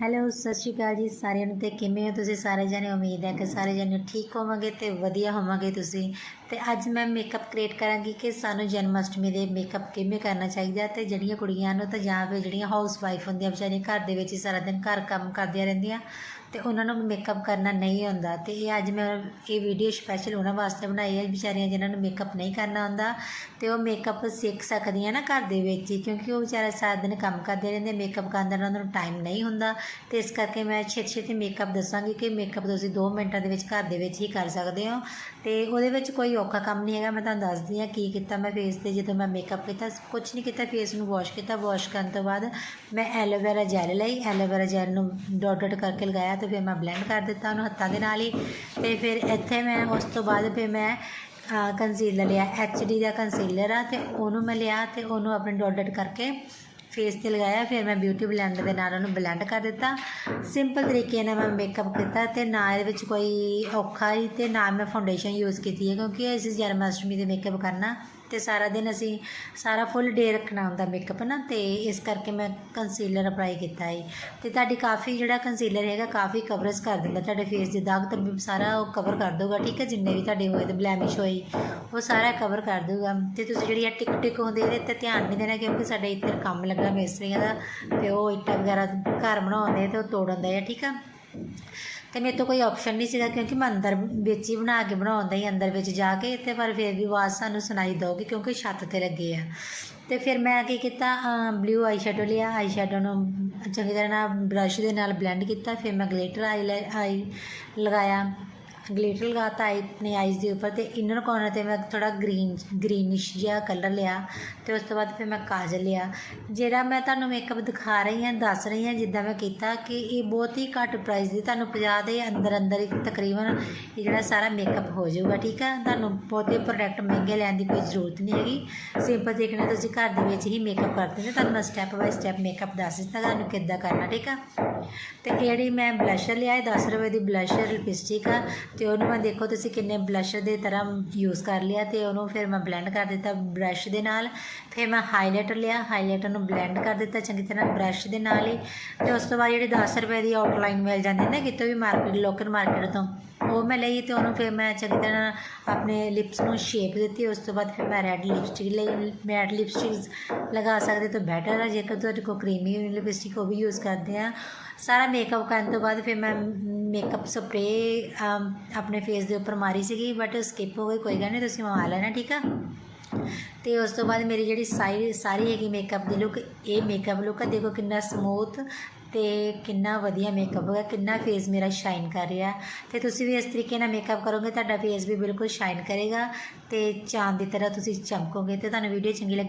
Hello, ਸਤਿ ਸ਼੍ਰੀ ਅਕਾਲ ਜੀ ਸਾਰਿਆਂ ਨੂੰ ਤੇ ਕਿਵੇਂ ਹੋ ਤੁਸੀਂ? ਸਾਰੇ ਜਣੇ ਉਮੀਦ ਹੈ ਕਿ ਸਾਰੇ ਜਣੇ ਠੀਕ ਹੋਵੋਗੇ ਤੇ ਵਧੀਆ ਹੋਵੋਗੇ ਤੁਸੀਂ। ਤੇ ਅੱਜ ਮੈਂ ਮੇਕਅਪ ਕ੍ਰੀਏਟ ਕਰਾਂਗੀ ਕਿ ਸਾਨੂੰ ਜਨਮ ਅਸ਼ਟਮੀ ਦੇ ਮੇਕਅਪ ਕਿਵੇਂ ਕਰਨਾ ਚਾਹੀਦਾ ਤੇ ਜਿਹੜੀਆਂ ਕੁੜੀਆਂ ਨੂੰ ਤਾਂ ਜਾਂ ਫਿਰ ਜਿਹੜੀਆਂ ਹਾਊਸ ਵਾਈਫ ਹੁੰਦੀਆਂ ਵਿਚਾਰੀਆਂ ਘਰ ਦੇ ਵਿੱਚ ਹੀ ਸਾਰਾ ਦਿਨ ਘਰ ਕੰਮ ਕਰਦੀਆਂ ਰਹਿੰਦੀਆਂ। ਤੇ ਉਹਨਾਂ ਨੂੰ ਮੇਕਅਪ ਕਰਨਾ ਨਹੀਂ ਆਉਂਦਾ ਤੇ ਇਹ ਅੱਜ ਮੈਂ ਇਹ ਵੀਡੀਓ ਸਪੈਸ਼ਲ ਉਹਨਾਂ ਵਾਸਤੇ ਬਣਾਈ ਹੈ, ਵਿਚਾਰੀਆਂ ਜਿਨ੍ਹਾਂ ਨੂੰ ਮੇਕਅਪ ਨਹੀਂ ਕਰਨਾ ਆਉਂਦਾ ਤੇ ਉਹ ਮੇਕਅਪ ਸਿੱਖ ਸਕਦੀਆਂ ਨਾ ਘਰ ਦੇ ਵਿੱਚ ਹੀ, ਕਿਉਂਕਿ ਉਹ ਵਿਚਾਰੇ ਸਾਰਾ ਦਿਨ ਕੰਮ ਕਰਦੇ ਰਹਿੰਦੇ ਮੇਕਅਪ ਕਰਨ ਦਾ ਉਹਨਾਂ ਨੂੰ ਟਾਈਮ ਨਹੀਂ ਹੁੰਦਾ ਤੇ ਇਸ ਕਰਕੇ ਮੈਂ ਛੇਤੀ ਛੇਤੀ ਮੇਕਅਪ ਦੱਸਾਂਗੀ ਕਿ ਮੇਕਅਪ ਤੁਸੀਂ 2 ਮਿੰਟਾਂ ਦੇ ਵਿੱਚ ਘਰ ਦੇ ਵਿੱਚ ਹੀ ਕਰ ਸਕਦੇ ਹੋ ਤੇ ਉਹਦੇ ਵਿੱਚ ਕੋਈ ਔਖਾ ਕੰਮ ਨਹੀਂ ਹੈਗਾ, ਮੈਂ ਤੁਹਾਨੂੰ ਦੱਸਦੀ ਹਾਂ ਕੀ ਕੀਤਾ ਮੈਂ ਫੇਸ ਤੇ ਜਦੋਂ ਮੈਂ ਮੇਕਅਪ ਕੀਤਾ ਕੁਝ ਨਹੀਂ ਕੀਤਾ ਫੇਸ ਨੂੰ ਵਾਸ਼ ਕੀਤਾ ਵਾਸ਼ ਕਰਨ ਤੋਂ ਬਾਅਦ ਮੈਂ ਐਲੋਵੇਰਾ ਜੈਲ ਲਈ ਐਲੋਵੇਰਾ ਜੈਲ ਨੂੰ ਡੋਟ ਡੋਟ ਕਰਕੇ ਲਗਾਇਆ ਤੇ ਫਿਰ ਮੈਂ ਬਲੈਂਡ ਕਰ ਦਿੱਤਾ ਉਹਨੂੰ ਹੱਥਾਂ ਦੇ ਨਾਲ ਹੀ ਤੇ ਫਿਰ ਇੱਥੇ ਮੈਂ ਉਸ ਤੋਂ ਬਾਅਦ ਫਿਰ ਮੈਂ ਕੰਸੀਲਰ ਲਿਆ ਡੀ ਦਾ ਕੰਸੀਲਰ ਆ ਤੇ ਉਹਨੂੰ ਮੈਂ ਲਿਆ ਤੇ ਉਹਨੂੰ ਆਪਣੇ ਡੋਟ ਕਰਕੇ ਫੇਸ ਤੇ ਲਗਾਇਆ, ਫਿਰ ਮੈਂ ਬਿਊਟੀ ਬਲੈਂਡਰ ਦੇ ਨਾਲ ਉਹਨੂੰ ਬਲੈਂਡ ਕਰ ਦਿੱਤਾ। ਸਿੰਪਲ ਤਰੀਕੇ ਨਾਲ ਮੈਂ ਮੇਕਅਪ ਕੀਤਾ ਤੇ ਨਾ ਇਹਦੇ ਵਿੱਚ ਕੋਈ ਔਖਾ ਹੀ ਤੇ ਨਾ ਮੈਂ ਫਾਊਂਡੇਸ਼ਨ ਯੂਜ਼ ਕੀਤੀ ਹੈ ਕਿਉਂਕਿ ਅਸੀਂ ਜਨਮ ਅਸ਼ਟਮੀ ਦੇ ਮੇਕਅਪ ਕਰਨਾ। ਤੇ ਸਾਰਾ ਦਿਨ ਅਸੀਂ ਸਾਰਾ ਫੁੱਲ ਡੇ ਰੱਖਣਾ ਹੁੰਦਾ ਮੇਕਅਪ ਨਾ, ਤੇ ਇਸ ਕਰਕੇ ਮੈਂ ਕੰਸੀਲਰ ਅਪਲਾਈ ਕੀਤਾ ਹੈ ਤੇ ਤੁਹਾਡੀ ਕਾਫੀ ਜਿਹੜਾ ਕੰਸੀਲਰ ਹੈਗਾ, ਕਾਫੀ ਕਵਰੇਜ ਕਰ ਦਿੰਦਾ ਤੁਹਾਡੇ ਫੇਸ ਦੇ, ਦਾਗ ਧੱਬੇ ਸਾਰਾ ਉਹ ਕਵਰ ਕਰ ਦਊਗਾ, ਠੀਕ ਹੈ? ਜਿੰਨੇ ਵੀ ਤੁਹਾਡੇ ਹੋਏ ਤੇ ਬਲੈਮਿਸ਼ ਹੋਈ ਉਹ ਸਾਰਾ ਕਵਰ ਕਰ ਦਊਗਾ। ਤੇ ਤੁਸੀਂ ਜਿਹੜੀ ਆ ਟਿਕ ਟਿਕ ਹੁੰਦੀ ਇਹਦੇ ਤੇ ਧਿਆਨ ਨਹੀਂ ਦੇਣਾ, ਕਿਉਂਕਿ ਸਾਡੇ ਇੱਧਰ ਕੰਮ ਲੱਗਾ ਮਿਸਤਰੀਆਂ ਦਾ, ਤੇ ਉਹ ਇੱਟਾਂ ਵਗੈਰਾ ਘਰ ਬਣਾਉਂਦੇ ਤੇ ਉਹ ਤੋੜਨ ਦੇ ਆ, ਠੀਕ ਆ? ਤੇ ਮੇਰੇ ਤੋਂ ਕੋਈ ਆਪਸ਼ਨ ਨਹੀਂ ਸੀਗਾ ਕਿਉਂਕਿ ਮੈਂ ਅੰਦਰ ਵਿੱਚ ਹੀ ਬਣਾ ਕੇ ਬਣਾਉਂਦਾ ਹੀ ਅੰਦਰ ਵਿੱਚ ਜਾ ਕੇ ਤੇ ਪਰ ਫਿਰ ਵੀ ਆਵਾਜ਼ ਸਾਨੂੰ ਸੁਣਾਈ ਦਊਗੀ ਕਿਉਂਕਿ ਛੱਤ ਤੇ ਲੱਗੇ ਆ। ਤੇ ਫਿਰ ਮੈਂ ਕੀ ਕੀਤਾ ਬਲੂ ਆਈ ਸ਼ੈਡੋ ਲਿਆ ਆਈ ਸ਼ੈਡੋ ਨੂੰ ਚੰਗੀ ਤਰ੍ਹਾਂ ਨਾਲ ਬ੍ਰਸ਼ ਦੇ ਨਾਲ ਬਲੈਂਡ ਕੀਤਾ, ਫਿਰ ਮੈਂ ਗਲੇਟਰ ਆਈ ਆਈ ਲਗਾਇਆ। ਗਲਿਟਰ ਲਗਾਤਾ ਆਈ ਆਪਣੇ ਆਈਜ਼ ਦੇ ਉੱਪਰ ਤੇ ਇਨਰ ਕੋਰਨਰ ਤੇ ਮੈਂ ਥੋੜਾ ਗ੍ਰੀਨ ਗ੍ਰੀਨਿਸ਼ ਜਿਹਾ ਕਲਰ ਲਿਆ ਤੇ ਉਸ ਤੋਂ ਬਾਅਦ ਫਿਰ ਮੈਂ ਕਾਜਲ ਲਿਆ। ਜਿਹੜਾ ਮੈਂ ਤੁਹਾਨੂੰ ਮੇਕਅਪ ਦਿਖਾ ਰਹੀ ਹਾਂ, ਦੱਸ ਰਹੀ ਹਾਂ, ਜਿੱਦਾਂ ਮੈਂ ਕੀਤਾ ਕਿ ਇਹ ਬਹੁਤ ਹੀ ਘੱਟ ਪ੍ਰਾਈਸ ਦੀ, ਤੁਹਾਨੂੰ 50 ਦੇ ਅੰਦਰ ਅੰਦਰ ਇੱਕ ਤਕਰੀਬਨ ਇਹ ਜਿਹੜਾ ਸਾਰਾ ਮੇਕਅਪ ਹੋ ਜਾਊਗਾ, ਠੀਕ ਆ ਤੁਹਾਨੂੰ ਬਹੁਤੇ ਪ੍ਰੋਡਕਟ ਮਹਿੰਗੇ ਲੈਣ ਦੀ ਕੋਈ ਜ਼ਰੂਰਤ ਨਹੀਂ ਹੈਗੀ। ਸਿੰਪਲ ਦੇਖਣਾ ਤੁਸੀਂ ਘਰ ਦੇ ਵਿੱਚ ਹੀ ਮੇਕਅਪ ਕਰਦੇ ਨੇ, ਤੁਹਾਨੂੰ ਮੈਂ ਸਟੈਪ ਬਾਈ ਸਟੈਪ ਮੇਕਅਪ ਦੱਸ ਦਿੱਤਾ ਤੁਹਾਨੂੰ ਕਿੱਦਾਂ ਕਰਨਾ, ਠੀਕ ਆ ਤੇ ਜਿਹੜੀ ਮੈਂ ਬਲਸ਼ਰ ਲਿਆ ਹੈ 10 ਰੁਪਏ ਦੀ ਬਲਸ਼ਰ ਲਿਪਸਟਿਕ ਆ। ਤੇ ਉਹਨੂੰ ਮੈਂ ਦੇਖੋ ਤੁਸੀਂ ਕਿੰਨੇ ਬਲਸ਼ਰ ਦੇ ਤਰ੍ਹਾਂ ਯੂਜ਼ ਕਰ ਲਿਆ ਤੇ ਉਹਨੂੰ ਫਿਰ ਮੈਂ ਬਲੈਂਡ ਕਰ ਦਿੱਤਾ ਬ੍ਰਸ਼ ਦੇ ਨਾਲ। ਫਿਰ ਮੈਂ ਹਾਈਲਾਈਟਰ ਲਿਆ ਹਾਈਲਾਈਟਰ ਨੂੰ ਬਲੈਂਡ ਕਰ ਦਿੱਤਾ ਚੰਗੀ ਤਰ੍ਹਾਂ ਬ੍ਰਸ਼ ਦੇ ਨਾਲ ਹੀ। ਤੇ ਉਸ ਤੋਂ ਬਾਅਦ ਜਿਹੜੀ 10 ਰੁਪਏ ਦੀ ਆਊਟਲਾਈਨ ਮਿਲ ਜਾਂਦੀ ਨਾ, ਕਿਤੇ ਵੀ ਮਾਰਕੀਟ ਲੋਕਲ ਮਾਰਕੀਟ ਤੋਂ। ਉਹ ਮੈਂ ਲਈ ਤੇ ਉਹਨੂੰ ਫਿਰ ਮੈਂ ਚੰਗੀ ਤਰ੍ਹਾਂ ਆਪਣੇ ਲਿਪਸ ਨੂੰ ਸ਼ੇਪ ਦਿੱਤੀ, ਉਸ ਤੋਂ ਬਾਅਦ ਫਿਰ ਮੈਂ ਰੈੱਡ ਲਿਪਸਟਿਕ ਲਈ ਰੈੱਡ ਲਿਪਸਟਿਕ ਲਗਾ ਸਕਦੇ ਤਾਂ ਬੈਟਰ ਹੈ ਜੇਕਰ ਤੁਹਾਡੇ ਕੋਲ ਕਰੀਮੀ ਲਿਪਸਟਿਕ ਉਹ ਵੀ ਯੂਜ਼ ਕਰਦੇ ਆ। ਸਾਰਾ ਮੇਕਅਪ ਕਰਨ ਤੋਂ ਬਾਅਦ ਫਿਰ ਮੈਂ ਮੇਕਅਪ ਸਪਰੇ ਆਪਣੇ ਫੇਸ ਦੇ ਉੱਪਰ ਮਾਰੀ ਸੀਗੀ ਬਟ ਸਕਿਪ ਹੋ ਗਈ, ਕੋਈ ਗੱਲ ਨਹੀਂ, ਤੁਸੀਂ ਮਵਾ ਲੈਣਾ, ਠੀਕ ਆ? ਤੇ ਉਸ ਤੋਂ ਬਾਅਦ ਮੇਰੀ ਜਿਹੜੀ ਸਾਰੀ ਸਾਰੀ ਹੈਗੀ ਮੇਕਅਪ ਦੀ ਲੁੱਕ ਇਹ ਮੇਕਅਪ ਲੁੱਕ ਆ, ਦੇਖੋ ਕਿੰਨਾ ਸਮੂਥ ਤੇ ਕਿੰਨਾ ਵਧੀਆ ਮੇਕਅਪ ਹੋਇਆ, ਕਿੰਨਾ ਫੇਸ ਮੇਰਾ ਸ਼ਾਈਨ ਕਰ ਰਿਹਾ। ਤੇ ਤੁਸੀਂ ਵੀ ਇਸ ਤਰੀਕੇ ਨਾਲ ਮੇਕਅਪ ਕਰੋਗੇ, ਤੁਹਾਡਾ ਫੇਸ ਵੀ ਬਿਲਕੁਲ ਸ਼ਾਈਨ ਕਰੇਗਾ। ਤੇ ਚਾਂਦ ਦੀ ਤਰ੍ਹਾਂ ਤੁਸੀਂ ਚਮਕੋਗੇ, ਤੇ ਤੁਹਾਨੂੰ ਵੀਡੀਓ ਚੰਗੀ ਲੱਗੀ